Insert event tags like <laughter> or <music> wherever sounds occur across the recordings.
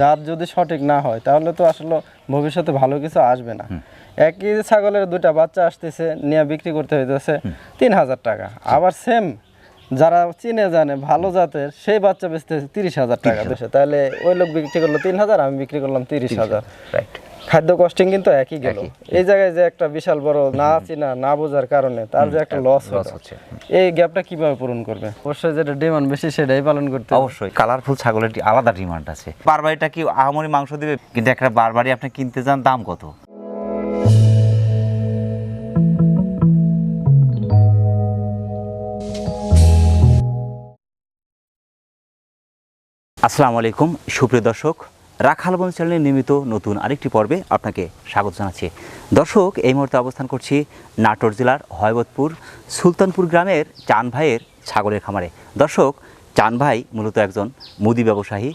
জাত যদি সঠিক না হয় তাহলে তো আসলে ভবিষ্যতে ভালো কিছু আসবে না। একই ছাগলের দুটা বাচ্চা আসতেছে নিয়ে বিক্রি করতে হইতেছে তিন হাজার টাকা। আবার সেম যারা চিনে জানে ভালো জাতের সেই বাচ্চা বেচতেছে তিরিশ হাজার টাকা দেশে তাহলে ওই লোক বিক্রি করল তিন হাজার আমি বিক্রি করলাম তিরিশ হাজার রাইট খাদ্য কস্টিং কিন্তু একই গেল। এই জায়গায় যে একটা বিশাল বড় না চিনা না বোঝার কারণে তার যে একটা লস হচ্ছে। এই গ্যাপটা কীভাবে পূরণ করবে? অবশ্যই যেটা ডিমান্ড বেশি সেটাই পালন করতে হবে। অবশ্যই কালারফুল ছাগলের আলাদা ডিমান্ড আছে। বারবারিটা কি আহামরি মাংস দিবে? কিন্তু একটা বারবারি আপনি কিনতে যান দাম কত? আসসালামু আলাইকুম সুপ্রিয় দর্শক রাখাল বন চ্যানেলের নিয়মিত নতুন আরেকটি পর্বে আপনাকে স্বাগত জানাচ্ছি। দর্শক, এই মুহূর্তে অবস্থান করছি নাটোর জেলার হয়বতপুর সুলতানপুর গ্রামের চান ভাইয়ের ছাগলের খামারে। দর্শক, চান ভাই মূলত একজন মুদি ব্যবসায়ী।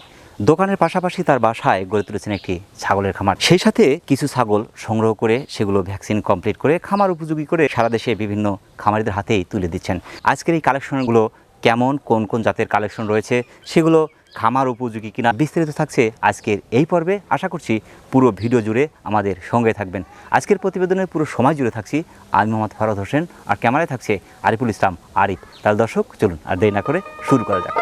দোকানের পাশাপাশি তার বাসায় গড়ে তুলেছেন একটি ছাগলের খামার। সেই সাথে কিছু ছাগল সংগ্রহ করে সেগুলো ভ্যাকসিন কমপ্লিট করে খামার উপযোগী করে সারা দেশে বিভিন্ন খামারিদের হাতেই তুলে দিচ্ছেন। আজকের এই কালেকশনগুলো কেমন, কোন কোন জাতের কালেকশন রয়েছে, সেগুলো খামার উপযোগী কিনা, বিস্তারিত থাকছে আজকের এই পর্বে। আশা করছি পুরো ভিডিও জুড়ে আমাদের সঙ্গে থাকবেন। আজকের প্রতিবেদনের পুরো সময় জুড়ে থাকছি আমি মোহাম্মদ ফারদ হোসেন, আর ক্যামেরায় থাকছে আরিফুল ইসলাম আরিফ। তাহলে দর্শক, চলুন আর দেরি না করে শুরু করা যাক।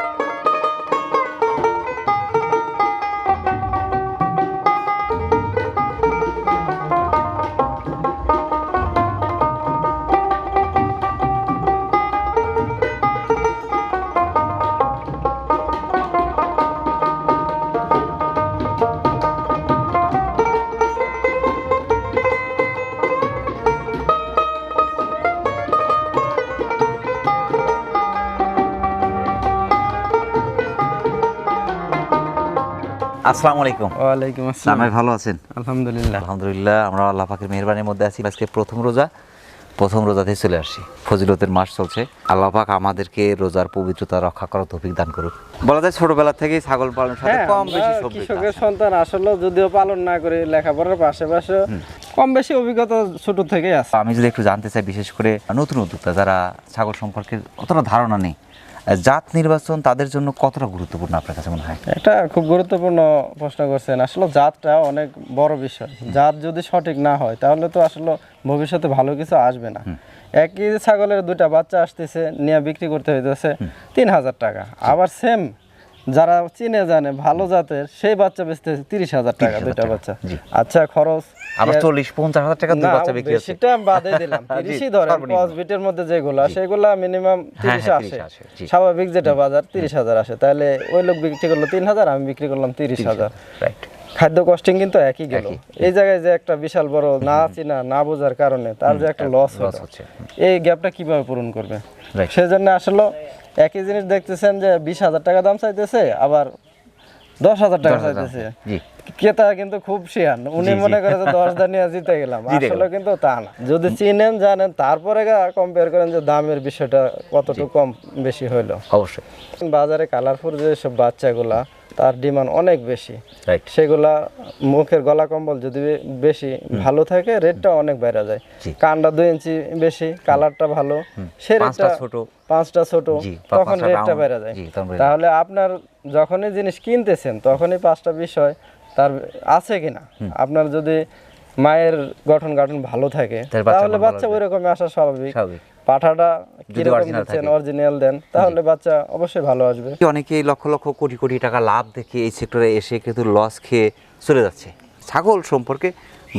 আসসালামু আলাইকুম। ওয়ালাইকুম সালাম আসসালাম। ভাই ভালো আছেন? আলহামদুলিল্লাহ। আলহামদুলিল্লাহ আমরা আল্লাহ পাকের মেহরবানির মধ্যে আছি। আজকে প্রথম রোজা প্রথম রোজাতে চলে আসছি। ফজিলতের মাস চলছে। আল্লাহ পাক আমাদেরকে রোজার পবিত্রতা রক্ষা করার তৌফিক দান করুক। বলা যায় ছোটবেলা থেকেই ছাগল পালনের সাথে হ্যাঁ, কম বেশি কৃষকের সন্তান আসলে যদিও পালন না করে লেখাপড়ার পাশাপাশি কম বেশি অভিজ্ঞতা ছোট থেকেই আছে। আমি যদি একটু জানতে চাই বিশেষ করে নতুন উদ্যোক্তা যারা ছাগল সম্পর্কে অতটা ধারণা নেই জাত নির্বাচন তাদের জন্য কতটা গুরুত্বপূর্ণ আপনার কাছে মনে হয়? এটা খুব গুরুত্বপূর্ণ প্রশ্ন করছেন। আসলে জাতটা অনেক বড় বিষয়। জাত যদি সঠিক না হয় তাহলে তো আসলে ভবিষ্যতে ভালো কিছু আসবে না। একই ছাগলের দুইটা বাচ্চা আসতেছে নিয়ে বিক্রি করতে হইতেছে তিন হাজার টাকা। আবার সেম যারা চিনে জানে ভালো জাতের সেই বাচ্চা বেচতেছে তিরিশ হাজার টাকা 30,000 দুইটা বাচ্চা। আচ্ছা খরচ আবার চল্লিশ পঞ্চাশ হাজার টাকা দুই বাচ্চা বিক্রি হচ্ছে। বেশিটা বাদে দিলাম। <laughs> জি, তিরিশই ধরেন সর্বনিম্ন। বিটের মধ্যে যেগুলা সেগুলা মিনিমাম তিরিশ হ্যাঁ, আসে। 30 আসে, স্বাভাবিক যেটা বাজার তিরিশ হাজার আসে। তাহলে ওই লোক বিক্রি করল আমি বিক্রি করলাম তিরিশ হাজার। রাইট খাদ্য কস্টিং কিন্তু একই গেল। এই জায়গায় যে একটা বিশাল বড় না চিনা না বোঝার কারণে তার যে একটা লস হচ্ছে এই গ্যাপটা কীভাবে পূরণ করবে. সেজন্য আসলে একই জিনিস দেখতেছেন যে বিশ হাজার টাকা দাম চাইতেছে আবার দশ হাজার টাকা চাইতেছে। ক্রেতা কিন্তু খুব শিয়ান। উনি মনে করে যে দশ দান নিয়ে জিতে গেলাম। আসলে কিন্তু তা না। যদি চিনেন জানেন তারপরে কম্পেয়ার করেন যে দামের বিষয়টা কতটুকু কম বেশি হইল। অবশ্যই। বাজারে কালারফুল যে সব বাচ্চাগুলা তার ডিমান্ড অনেক বেশি। সেগুলা মুখের গলা কম্বল যদি বেশি ভালো থাকে রেটটা অনেক বেড়ে যায়। জি। কানটা দুই ইঞ্চি বেশি কালারটা ভালো। সে রেটটা ছোট। পাঁচটা ছোট তখন রেটটা বেড়ে যায়। তাহলে আপনার যখনই জিনিস কিনতেছেন তখনই পাঁচটা বিষয় তার আছে কিনা। আপনার যদি মায়ের গঠন গঠন ভালো থাকে তাহলে বাচ্চা। ওই রকমই আসা স্বাভাবিক। পাঠাটা কীরকম দিচ্ছেন অরিজিনাল দেন তাহলে বাচ্চা অবশ্যই ভালো আসবে। অনেকেই লক্ষ লক্ষ কোটি কোটি টাকা লাভ দেখে এই সেক্টরে এসে কিন্তু লস খেয়ে চলে যাচ্ছে। ছাগল সম্পর্কে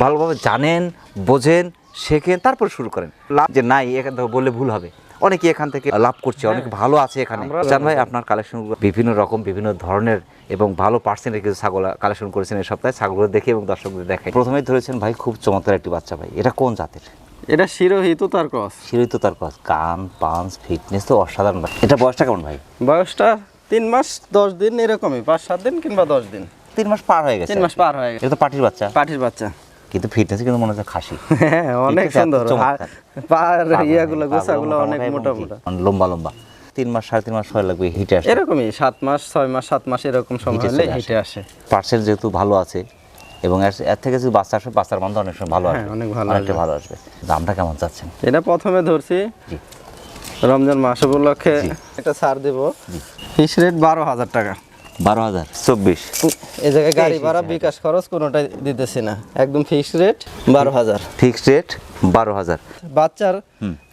ভালোভাবে জানেন বোঝেন শেখেন তারপর শুরু করেন। লাভ যে নাই এখান থেকে বললে ভুল হবে। অনেকে এখান থেকে লাভ করছে অনেক ভালো আছে এখানে। জান ভাই আপনার কালেকশনগুলো বিভিন্ন রকম বিভিন্ন ধরনের এবং ভালো পার্সেন্টের কিছু ছাগল কালেকশন করেছেন এই সপ্তাহে। ছাগলগুলো দেখে এবং দর্শকদের দেখে প্রথমেই ধরেছেন ভাই খুব চমৎকার একটি বাচ্চা ভাই। এটা কোন জাতের? এটা শিরোহিত তার ক্রস। শিরোই তো তার কাজ কান পাঞ্চ ফিটনেস তো অসাধারণ ভাই। এটা বয়সটা কেমন ভাই? বয়সটা তিন মাস দশ দিন এরকমই। পাঁচ সাত দিন কিংবা দশ দিন। তিন মাস পার হয়ে গেছে। তিন মাস পার হয়ে গেছে। এটা তো পাটির বাচ্চা। পাঠির বাচ্চা। কিন্তু ফিটনেস কিন্তু মনে হচ্ছে খাসি। <laughs> হ্যাঁ অনেক সুন্দর। পার ইয়াগুলো গোছাগুলো অনেক মোটা মোটা। মানে লম্বা লম্বা। তিন মাস সাড়ে তিন মাস সময় লাগবে হিটে আসে এরকমই সাত মাস ছয় মাস সাত মাস এরকম সময় হলে হিটে আসে। পার্সেল যেহেতু ভালো আছে এবং এর থেকে যদি বাচ্চা আসবে বাচ্চার মধ্যে অনেক সময় ভালো হ্যাঁ, আসবে। অনেক ভালো অনেকটা আসবে। ভালো আসবে। দামটা কেমন চাচ্ছেন? এটা প্রথমে ধরছি। রমজান মাস উপলক্ষে। একটা ছাড় দেব। ফিস রেট বারো হাজার টাকা। বারো হাজার চব্বিশ। এই জায়গায় গাড়ি ভাড়া বিকাশ খরচ কোনোটাই দিতেছি না। একদম ফিক্সড রেট বারো হাজার। ফিক্সড রেট বারো হাজার। বাচ্চার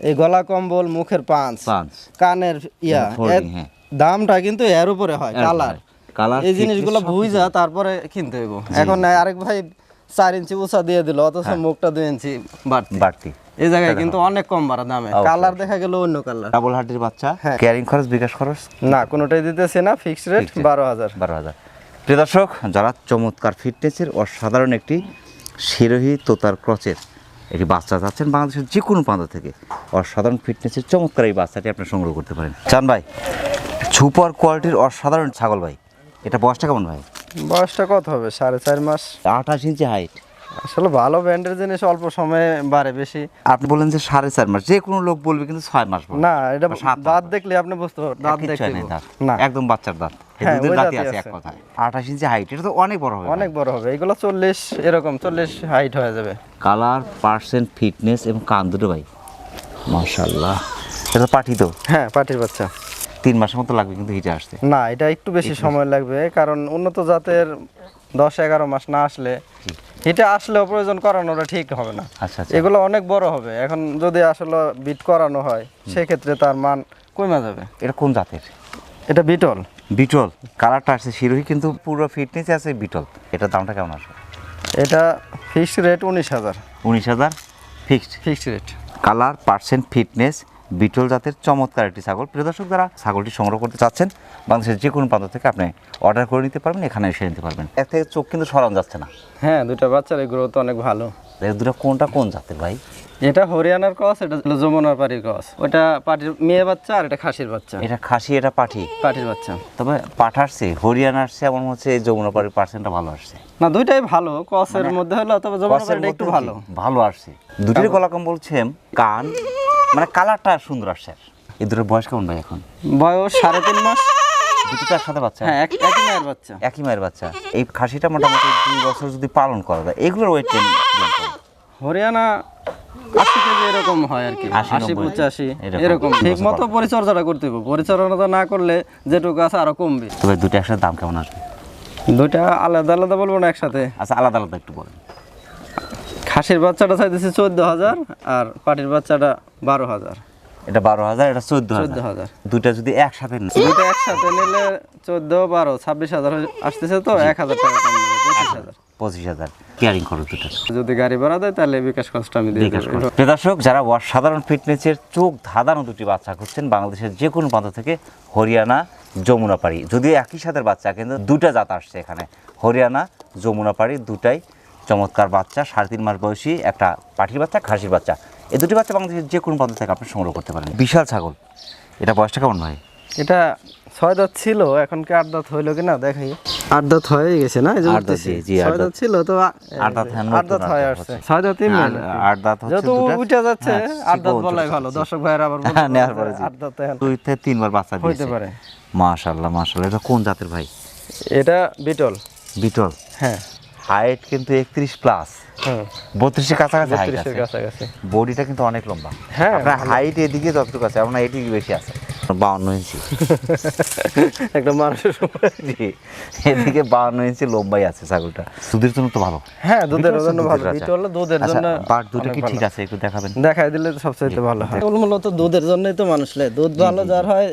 এই গলা কম্বল মুখের পাঁচ পাঁচ কানের ইয়া হ্যাঁ। দামটা কিন্তু এর উপরে হয় কালার কালার এই জিনিসগুলো বুঝা তারপরে কিনতে হইব। এখন আরেক ভাই চার ইঞ্চি উঁচা দিয়ে দিল অথচ হ্যাঁ। মুখটা দুই ইঞ্চি বাড়তি। বাড়তি। এই জায়গায় কিন্তু অনেক কম বাড়া দামে। কালার দেখা গেল অন্য কালার। ডাবল হার্টের বাচ্চা। হ্যাঁ। ক্যারিং খরচ বিকাশ খরচ? না কোনোটাই দিতেছে না ফিক্সড রেট বারো হাজার। বারো হাজার। প্রিয় দর্শক যারা চমৎকার ফিটনেসের অসাধারণ একটি শিরোহী তোতার ক্রচের একটি বাচ্চা যাচ্ছেন বাংলাদেশের যে কোনো প্রান্ত থেকে অসাধারণ ফিটনেসের চমৎকার এই বাচ্চাটি আপনি সংগ্রহ করতে পারেন। চান ভাই সুপার কোয়ালিটির অসাধারণ ছাগল ভাই এটা বয়সটা কেমন ভাই? বয়সটা কত হবে? সাড়ে চার মাস? আঠাশ ইঞ্চি হাইট আসলে ভালো ব্র্যান্ডের জিনিস অল্প সময়ে বাড়ে বেশি। আপনি বলেন যে সাড়ে চার মাস যে কোনো লোক বলবে কিন্তু ছয় মাস না এটা দাঁত দেখলে আপনি বুঝতে পারবেন দাঁত দেখলে না। একদম বাচ্চার দাঁত। হ্যাঁ, আঠাশ ইঞ্চি হাইট এটা তো অনেক বড় হবে। অনেক বড় হবে। এগুলো চল্লিশ এরকম চল্লিশ হাইট হয়ে যাবে। কালার পার্সেন্ট ফিটনেস এবং কান দুটো ভাই। মাশাল্লাহ এটা পাঠি তো? হ্যাঁ পাটির বাচ্চা। তিন মাসের মতো লাগবে কিন্তু হিটে আসতে। না এটা একটু বেশি সময় লাগবে কারণ উন্নত জাতের দশ এগারো মাস না আসলে এটা আসলেও প্রয়োজন করানোটা ঠিক হবে না। আচ্ছা আচ্ছা। এগুলো অনেক বড় হবে এখন যদি আসলে বিট করানো হয় সেক্ষেত্রে তার মান কমে যাবে। এটা কোন জাতের? এটা বিটল। বিটল। কালারটা আসছে শিরোহী কিন্তু পুরো ফিটনেস আছে বিটল। এটার দামটা কেমন আসবে? এটা ফিক্সড রেট উনিশ হাজার। উনিশ হাজার fixed fixed rate colour percent fitness Beetal জাতের চমৎকার একটি ছাগল। প্রিয় দর্শক যারা ছাগলটি সংগ্রহ করতে চাচ্ছেন বাংলাদেশের যে কোনো প্রান্ত থেকে আপনি অর্ডার করে নিতে পারবেন এখানে এসে নিতে পারবেন। এর থেকে চোখ কিন্তু সরান যাচ্ছে না। হ্যাঁ দুটা বাচ্চার গ্রোথ অনেক ভালো। দুটো কোনটা কোন জাতের ভাই? এটা হরিয়ানার কস এটা হলো যমুনার পাটির কস ওটা পাটির মেয়ে বাচ্চা আর এটা খাসির বাচ্চা। এটা খাসি এটা পাঠি? পাটির বাচ্চা। তবে পাঠ আসছে হরিয়ানা আসছে এমন হচ্ছে এই যমুনাপাড়ির পার্সেন্টটা ভালো আসছে। না দুইটাই ভালো কসের মধ্যে হলো তবে কসের পাটিটা একটু ভালো। ভালো আসছে। দুটোর গলা কম বলছেন কান মানে কালারটা সুন্দর আসছে। এই দুটোর বয়স কেমন ভাই এখন? বয়স সাড়ে তিন মাস। দুটো একসাথে বাচ্চা? হ্যাঁ এক- একই মায়ের বাচ্চা। একই মায়ের বাচ্চা। এই খাসিটা মোটামুটি দুই বছর যদি পালন করা যায় এগুলোর ওয়েট হরিয়ানা আশি কেজি এরকম হয় আর কি। আশি, পঁচাশি এরকম। ঠিক মতো পরিচর্যাটা করতে হবে পরিচর্যাটা না করলে যেটুকু আছে আরও কমবে। তবে দুটো একসাথে দাম কেমন আসবে? দুইটা আলাদা আলাদা বলব না একসাথে। আচ্ছা আলাদা আলাদা একটু বলেন। খাসির বাচ্চাটা চাইতেছে চোদ্দ হাজার আর পাটির বাচ্চাটা বারো হাজার। এটা বারো হাজার এটা চোদ্দ চোদ্দ হাজার। দুইটা যদি একসাথে দুইটা একসাথে নিলে চোদ্দ বারো ছাব্বিশ হাজার আসতেছে তো এক হাজার টাকা কম দেবো পঁচিশ হাজার। পঁচিশ হাজার। কেয়ারিং করো দুটো যদি গাড়ি ভাড়া দেয় তাহলে বিকাশ খরচটা আমি দিয়ে দর্শক যারা ফিটনেসের চোখ ধাঁধানো দুটি বাচ্চা খুঁজছেন বাংলাদেশের যে কোনো প্রান্ত থেকে হরিয়ানা যমুনাপাড়ি। যদিও একই সাথে বাচ্চা কিন্তু দুটা জাত আসছে এখানে। হরিয়ানা যমুনাপাড়ি দুটাই চমৎকার বাচ্চা সাড়ে তিন মাস বয়সী একটা পাঠির বাচ্চা খাসির বাচ্চা। এই দুটি বাচ্চা বাংলাদেশের যে কোনো প্রান্ত থেকে আপনি সংগ্রহ করতে পারেন। বিশাল ছাগল। এটা বয়সটা কেমন ভাই? এটা ছয় দাঁত ছিল এখন কি আট দাঁত হইল কিনা দেখাই। আট দাঁত হয়ে গেছে না এই যে আট দাঁত, জি, আট দাঁত দাঁত। ছিল তো আট দাঁত, হ্যাঁ, আট দাঁত হয়ে আসছে। ছয় দাঁতই মেন আট দাঁত হচ্ছে উঠে যাচ্ছে আট দাঁত বলাই ভালো। দর্শক ভাইয়ের আবার হ্যাঁ, নেওয়ার পরে আট দাঁত দুই থেকে তিনবার বাচ্চা হইতে দিয়েছে। পারে। মাশাল্লাহ মাশাল্লাহ এটা কোন জাতের ভাই? এটা বিটল। বিটল। হ্যাঁ। হাইট কিন্তু একত্রিশ প্লাস বত্রিশের কাছাকাছি হাইট বত্রিশের কাছাকাছি। বডিটা কিন্তু অনেক লম্বা। হ্যাঁ, আপনার হাইট এদিকে যতটুকু আছে আপনার এদিকে বেশি আছে। বাউন্ন ইঞ্চি। <laughs> একটা মানুষের এদিকে বাউন্ন ইঞ্চি লম্বাই আছে ছাগলটা। দুধের জন্য তো ভালো। হ্যাঁ দুধের জন্য ভালো। দুধের আচ্ছা, জন্য বাট দুটো কি ঠিক আছে? একটু দেখাবেন। দেখাই দিলে তো সবচেয়ে ভালো হয়। মূলত দুধের জন্যই তো মানুষ লে। দুধ ভালো যার হয়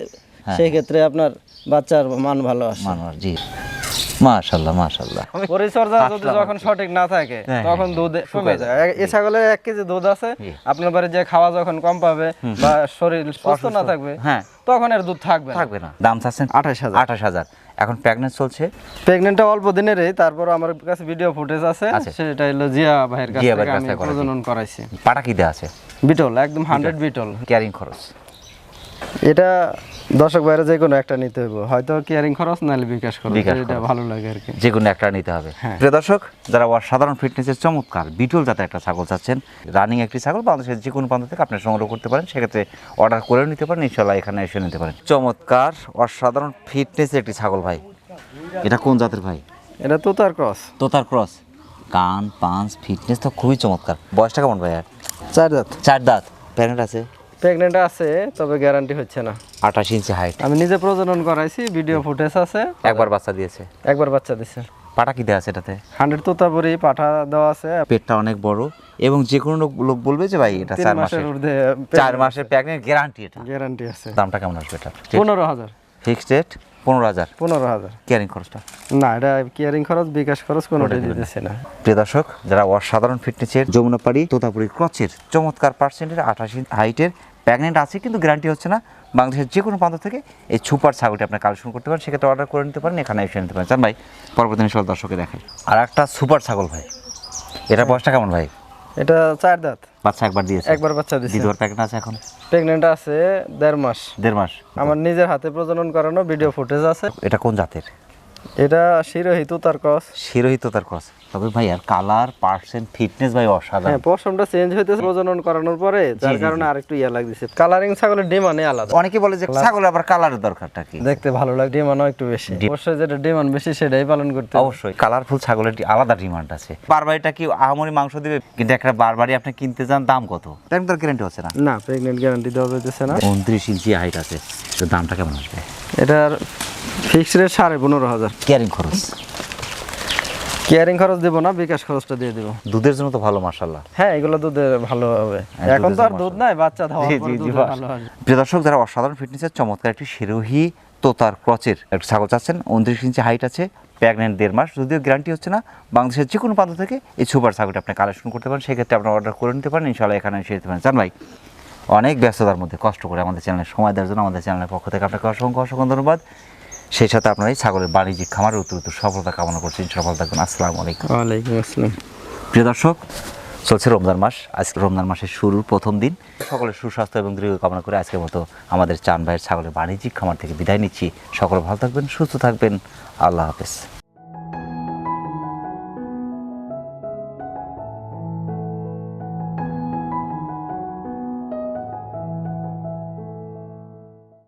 হ্যাঁ। সেই ক্ষেত্রে আপনার বাচ্চার মান ভালো আসে। মানুষ জি। মাশাল্লাহ মাশাল্লাহ পরিচর্যা যদি যখন সঠিক না থাকে হ্যাঁ, তখন দুধ কমে যায়। এ- এ ছাগলের এক কেজি দুধ আছে আপনার বাড়ি যে খাওয়া যখন কম পাবে বা শরীর সুস্থ না থাকবে হ্যাঁ। তখন এর দুধ থাকবে থাকবে না। দাম চাচ্ছেন? আঠাশ হাজার। এখন প্রেগনেন্ট চলছে? প্রেগনেন্টটা অল্প দিনেরই তারপর আমার কাছে ভিডিও ফুটেজ আছে। সেটা হলো জিয়া ভাইয়ের কাছ আমি প্রজনন করাইছি। পাটা কি দেওয়া আছে? বিটল একদম হান্ড্রেড বিটল। ক্যারিং খরচ। এটা দর্শক বাইরে যে কোনো একটা নিতে হবে হয়তো কেয়ারিং খরচ নাহলে বিকাশ খরচ এটা ভালো লাগে আর কি যে কোনো একটা নিতে হবে। হ্যাঁ। প্রিয় দর্শক যারা অসাধারণ ফিটনেসের চমৎকার বিটল জাতের একটা ছাগল চাচ্ছেন রানিং একটি ছাগল বাংলাদেশের যে কোনো প্রান্ত থেকে আপনি সংগ্রহ করতে পারেন সেক্ষেত্রে অর্ডার করেও নিতে পারেন ইনশাল্লাহ এখানে এসে নিতে পারেন। চমৎকার অসাধারণ ফিটনেসের একটি ছাগল ভাই। এটা কোন জাতের ভাই? এটা তোতার ক্রস। তোতার ক্রস। কান পাঁচ ফিটনেস তো খুবই চমৎকার। বয়সটা কেমন ভাই আর চার দাঁত। চার দাঁত। প্যারেন্ট আছে? প্রেগনেন্ট আছে তবে গ্যারান্টি হচ্ছে না। আঠাশ ইঞ্চি হাইট আমি নিজে প্রজনন করাইছি ভিডিও ফুটেজ আছে। একবার বাচ্চা দিয়েছে। একবার বাচ্চা দিয়েছে পাটা কি দেওয়া আছে এটাতে? হান্ড্রেড তোতাপুরি পাটা দেওয়া আছে। পেটটা অনেক বড় এবং যে কোনো লোক- লোক বলবে যে ভাই এটা তিন চার মাসের মাসের। ঊর্ধ্বে চার মাসের প্যাকেট গ্যারান্টি এটা। গ্যারান্টি আছে। দামটা কেমন আসবে এটা পনেরো হাজার। ফিক্সড রেট পনেরো হাজার। পনেরো হাজার। কেয়ারিং খরচটা? না এটা কেয়ারিং খরচ বিকাশ খরচ কোনোটাই দিতেছে না। প্রিয় দর্শক যারা অসাধারণ ফিটনেসের যমুনাপাড়ি তোতাপুরি ক্রচের চমৎকার পার্সেন্টের আঠাশ হাইটের প্রেগনেন্ট আছে কিন্তু গ্যারান্টি হচ্ছে না। বাংলাদেশের যে কোনো প্রান্ত থেকে এই সুপার ছাগলটি আপনার কালেকশন করতে পারেন সেক্ষেত্রে অর্ডার করে নিতে পারেন এখানে এসে নিতে পারেন। চান ভাই পরবর্তী সব দর্শকে দেখেন আর একটা সুপার ছাগল ভাই। এটা বয়সটা কেমন ভাই? এটা চার দাঁত। বাচ্চা একবার দিয়েছে? একবার বাচ্চা দিয়েছে দ্বিতীয় প্যাকেট আছে এখন? প্রেগনেন্ট আছে দেড় মাস। দেড় মাস। আমার নিজের হাতে প্রজনন করানো ভিডিও ফুটেজ আছে। এটা কোন জাতের? এটা শিরোহিত তার কস শিরোহিত তার তবে ভাই আর কালার পার্সেন্ট ফিটনেস ভাই অসাধারণ। হ্যাঁ পশমটা চেঞ্জ হইতেছে প্রজনন করানোর পরে যার কারণে আরেকটু ইয়া লাগতেছে। কালারিং ছাগলের আলাদা। অনেকে বলে যে ছাগলের আবার কালারের দরকারটা কি? দেখতে ভালো লাগে একটু বেশি। অবশ্যই যেটা ডিমান্ড বেশি সেটাই পালন করতে অবশ্যই কালারফুল ছাগলের আলাদা ডিমান্ড আছে। বারবারিটা কি আহামরি মাংস দিবে? কিন্তু একটা বারবারি আপনি কিনতে যান দাম কত? গ্যারান্টি হচ্ছে না। না প্রেগনেন্ট গ্যারান্টি দেওয়া যাইতেছে না। উনত্রিশ ইঞ্চি হাইট আছে তো দামটা কেমন আসবে? এটার ফিক্সড রেট সাড়ে পনেরো হাজার। কেয়ারিং খরচ। কেয়ারিং খরচ দেবো না বিকাশ খরচটা দিয়ে দেবো। দুধের জন্য তো ভালো মাসাল্লাহ হ্যাঁ এগুলো দুধে ভালো হবে। হ্যাঁ, এখন তো আর দুধ নাই বাচ্চা। ভালো হবে। প্রিয় দর্শক যারা অসাধারণ ফিটনেসের চমৎকার একটি শিরোহী তোতার ক্রচের একটা ছাগল চাচ্ছেন উনত্রিশ ইঞ্চি হাইট আছে প্রেগনেন্ট দেড় মাস যদিও গ্যারান্টি হচ্ছে না বাংলাদেশের যে কোনো প্রান্ত থেকে এই সুপার ছাগলটা আপনি কালেকশন করতে পারেন সেক্ষেত্রে আপনার অর্ডার করে নিতে পারেন ইনশাল্লাহ এখানে এসে যেতে পারেন। জান ভাই অনেক ব্যস্ততার মধ্যে কষ্ট করে আমাদের চ্যানেলে সময় দেওয়ার জন্য আমাদের চ্যানেলের পক্ষ থেকে আপনাকে অসংখ্য অসংখ্য ধন্যবাদ। সেই সাথে আপনার এই ছাগলের বাণিজ্যিক খামারের উত্তর উত্তর সফলতা কামনা করছি সফল থাকুন থাকবেন আসসালামু আলাইকুম। ওয়ালাইকুম আসসালাম। প্রিয় দর্শক চলছে রমজান মাস। আজকে রমজান মাসের শুরুর প্রথম দিন। সকলের সুস্বাস্থ্য এবং দীর্ঘ কামনা করে আজকের মতো আমাদের চান ভাইয়ের ছাগলের বাণিজ্যিক খামার থেকে বিদায় নিচ্ছি। সকলে ভালো থাকবেন সুস্থ থাকবেন। আল্লাহ হাফেজ।